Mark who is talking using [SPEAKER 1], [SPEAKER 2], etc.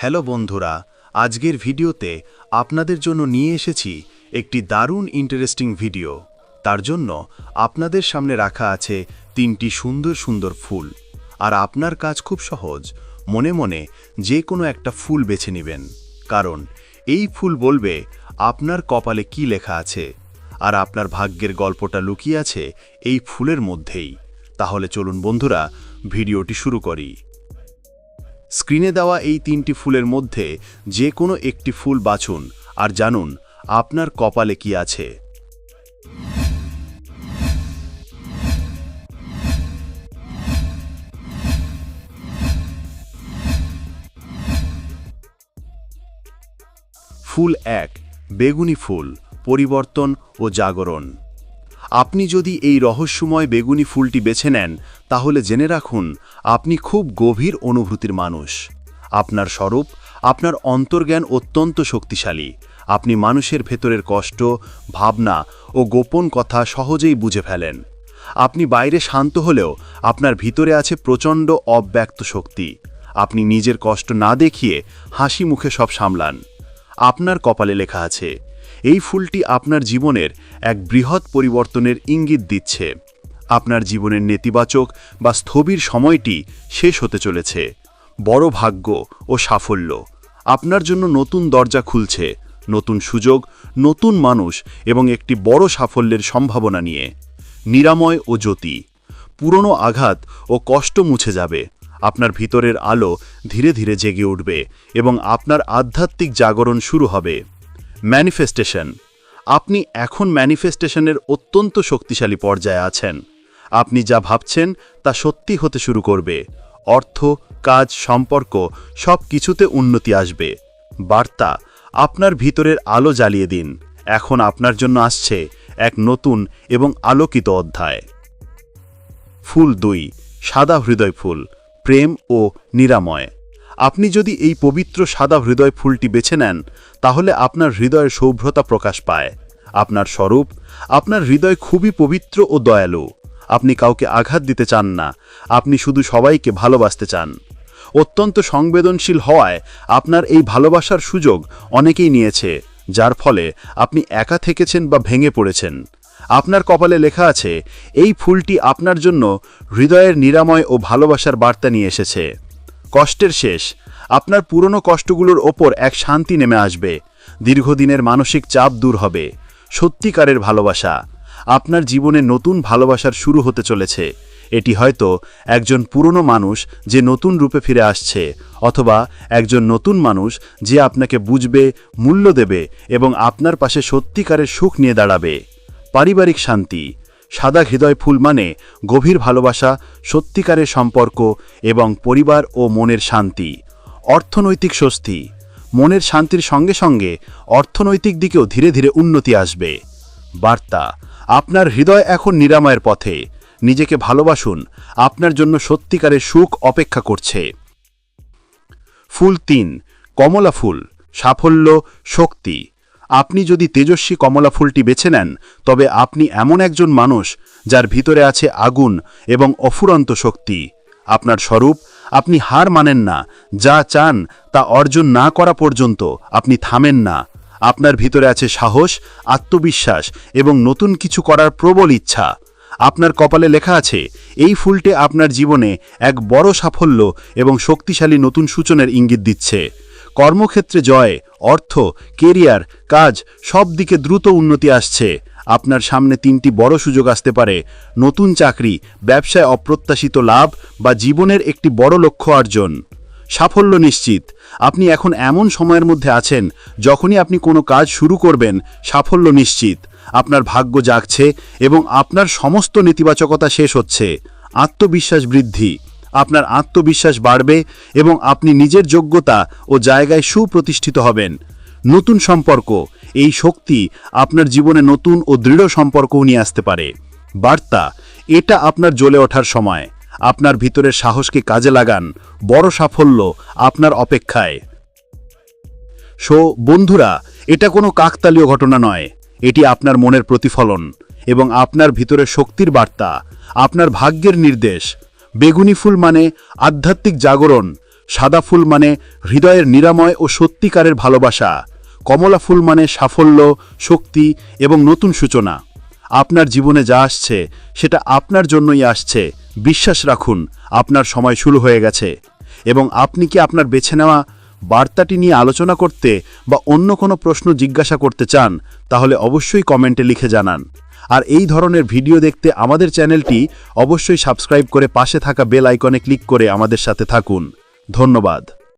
[SPEAKER 1] Hello বন্ধুরা, আজকের ভিডিওতে আপনাদের জন্য নিয়ে এসেছি একটি দারুণ ইন্টারেস্টিং ভিডিও তার জন্য আপনাদের সামনে রাখা আছে তিনটি সুন্দর সুন্দর ফুল। আর আপনার কাজ খুব সহজ, মনে মনে যে কোনো একটা ফুল বেছে নেবেন। কারণ এই ফুল বলবে আপনার কপালে কি লেখা আছে, আর আপনার ভাগ্যের গল্পটা লুকিয়ে আছে এই ফুলের মধ্যেই। তাহলে চলুন বন্ধুরা, ভিডিওটি শুরু করি। স্ক্রিনে দেওয়া এই তিনটি ফুলের মধ্যে যে কোনো একটি ফুল বাছুন আর জানুন, আপনার কপালে কি আছে। ফুল এক, বেগুনি ফুল, পরিবর্তন ও জাগরণ। আপনি যদি এই রহস্যময় বেগুনি ফুলটি বেছে নেন, তাহলে জেনে রাখুন, আপনি খুব গভীর অনুভূতির মানুষ। আপনার স্বরূপ, আপনার অন্তর্জ্ঞান অত্যন্ত শক্তিশালী। আপনি মানুষের ভেতরের কষ্ট, ভাবনা ও গোপন কথা সহজেই বুঝে ফেলেন। আপনি বাইরে শান্ত হলেও আপনার ভিতরে আছে প্রচণ্ড অব্যক্ত শক্তি। আপনি নিজের কষ্ট না দেখিয়ে হাসি মুখে সব সামলান। আপনার কপালে লেখা আছে এই ফুলটি আপনার জীবনের এক বৃহৎ পরিবর্তনের ইঙ্গিত দিচ্ছে। আপনার জীবনের নেতিবাচক বা স্থবির সময়টি শেষ হতে চলেছে। বড় ভাগ্য ও সাফল্য। আপনার জন্য নতুন দরজা খুলছে, নতুন সুযোগ, নতুন মানুষ এবং একটি বড় সাফল্যের সম্ভাবনা নিয়ে। নিরাময় ও জ্যোতি। পুরনো আঘাত ও কষ্ট মুছে যাবে। আপনার ভিতরের আলো ধীরে ধীরে জেগে উঠবে এবং আপনার আধ্যাত্মিক জাগরণ শুরু হবে। ম্যানিফেস্টেশন আপনি এখন ম্যানিফেস্টেশনের অত্যন্ত শক্তিশালী পর্যায়ে আছেন। আপনি যা ভাবছেন তা সত্যি হতে শুরু করবে। অর্থ, কাজ, সম্পর্ক সব কিছুতে উন্নতি আসবে। বার্তা, আপনার ভিতরের আলো জ্বালিয়ে দিন। এখন আপনার জন্য আসছে এক নতুন এবং আলোকিত অধ্যায়। ফুল দুই, সাদা হৃদয় ফুল, প্রেম ও নিরাময়। আপনি যদি এই পবিত্র সাদা হৃদয় ফুলটি বেছে নেন, তাহলে আপনার হৃদয়ের সৌভ্রতা প্রকাশ পায়। আপনার স্বরূপ, আপনার হৃদয় খুবই পবিত্র ও দয়ালু। আপনি কাউকে আঘাত দিতে চান না, আপনি শুধু সবাইকে ভালোবাসতে চান। অত্যন্ত সংবেদনশীল হওয়ায় আপনার এই ভালোবাসার সুযোগ অনেকেই নিয়েছে, যার ফলে আপনি একা থেকেছেন বা ভেঙে পড়েছেন। আপনার কপালে লেখা আছে, এই ফুলটি আপনার জন্য হৃদয়ের নিরাময় ও ভালোবাসার বার্তা নিয়ে এসেছে। কষ্টের শেষ। আপনার পুরনো কষ্টগুলোর ওপর এক শান্তি নেমে আসবে। দীর্ঘদিনের মানসিক চাপ দূর হবে। সত্যিকারের ভালোবাসা। আপনার জীবনে নতুন ভালোবাসার শুরু হতে চলেছে। এটি হয়তো একজন পুরনো মানুষ যে নতুন রূপে ফিরে আসছে, অথবা একজন নতুন মানুষ যে আপনাকে বুঝবে, মূল্য দেবে এবং আপনার পাশে সত্যিকারের সুখ নিয়ে দাঁড়াবে। পারিবারিক শান্তি। সাদা হৃদয় ফুল মানে গভীর ভালোবাসা, সত্যিকারের সম্পর্ক এবং পরিবার ও মনের শান্তি। অর্থনৈতিক স্বস্তি। মনের শান্তির সঙ্গে সঙ্গে অর্থনৈতিক দিকেও ধীরে ধীরে উন্নতি আসবে। বার্তা, আপনার হৃদয় এখন নিরাময়ের পথে। নিজেকে ভালোবাসুন, আপনার জন্য সত্যিকারের সুখ অপেক্ষা করছে। ফুল তিন, কমলা ফুল, সাফল্য, শক্তি। আপনি যদি তেজস্বী কমলা ফুলটি বেছে নেন, তবে আপনি এমন একজন মানুষ যার ভিতরে আছে আগুন এবং অফুরন্ত শক্তি। আপনার স্বরূপ, আপনি হার মানেন না, যা চান তা অর্জন না করা পর্যন্ত আপনি থামেন না। আপনার ভিতরে আছে সাহস, আত্মবিশ্বাস এবং নতুন কিছু করার প্রবল ইচ্ছা। আপনার কপালে লেখা আছে, এই ফুলটি আপনার জীবনে এক বড় সাফল্য এবং শক্তিশালী নতুন সূচনের ইঙ্গিত দিচ্ছে। কর্মক্ষেত্রে জয়, অর্থ, কেরিয়ার, কাজ সব দিকে দ্রুত উন্নতি আসছে। আপনার সামনে তিনটি বড় সুযোগ আসতে পারে। নতুন চাকরি, ব্যবসায় অপ্রত্যাশিত লাভ বা জীবনের একটি বড় লক্ষ্য অর্জন। সাফল্য নিশ্চিত। আপনি এখন এমন সময়ের মধ্যে আছেন, যখনই আপনি কোনো কাজ শুরু করবেন, সাফল্য নিশ্চিত। আপনার ভাগ্য জাগছে এবং আপনার সমস্ত নেতিবাচকতা শেষ হচ্ছে। আত্মবিশ্বাস বৃদ্ধি। আপনার আত্মবিশ্বাস বাড়বে এবং আপনি নিজের যোগ্যতা ও জায়গায় সুপ্রতিষ্ঠিত হবেন। নতুন সম্পর্ক, এই শক্তি আপনার জীবনে নতুন ও দৃঢ় সম্পর্কও নিয়ে আসতে পারে। বার্তা, এটা আপনার জ্বলে ওঠার সময়। আপনার ভিতরের সাহসকে কাজে লাগান, বড় সাফল্য আপনার অপেক্ষায়। সো, বন্ধুরা, এটা কোনো কাকতালীয় ঘটনা নয়। এটি আপনার মনের প্রতিফলন এবং আপনার ভিতরের শক্তির বার্তা, আপনার ভাগ্যের নির্দেশ। বেগুনি ফুল মানে আধ্যাত্মিক জাগরণ, সাদা ফুল মানে হৃদয়ের নিরাময় ও সত্যিকারের ভালোবাসা, কমলা ফুল মানে সাফল্য, শক্তি এবং নতুন সূচনা। আপনার জীবনে যা আসছে, সেটা আপনার জন্যই আসছে। বিশ্বাস রাখুন, আপনার সময় শুরু হয়ে গেছে। এবং আপনি কি আপনার বেছে নেওয়া বার্তাটি নিয়ে আলোচনা করতে বা অন্য কোনো প্রশ্ন জিজ্ঞাসা করতে চান, তাহলে অবশ্যই কমেন্টে লিখে জানান। আর এই ধরনের ভিডিও দেখতে আমাদের চ্যানেলটি অবশ্যই সাবস্ক্রাইব করে পাশে থাকা বেল আইকনে ক্লিক করে আমাদের সাথে থাকুন। ধন্যবাদ।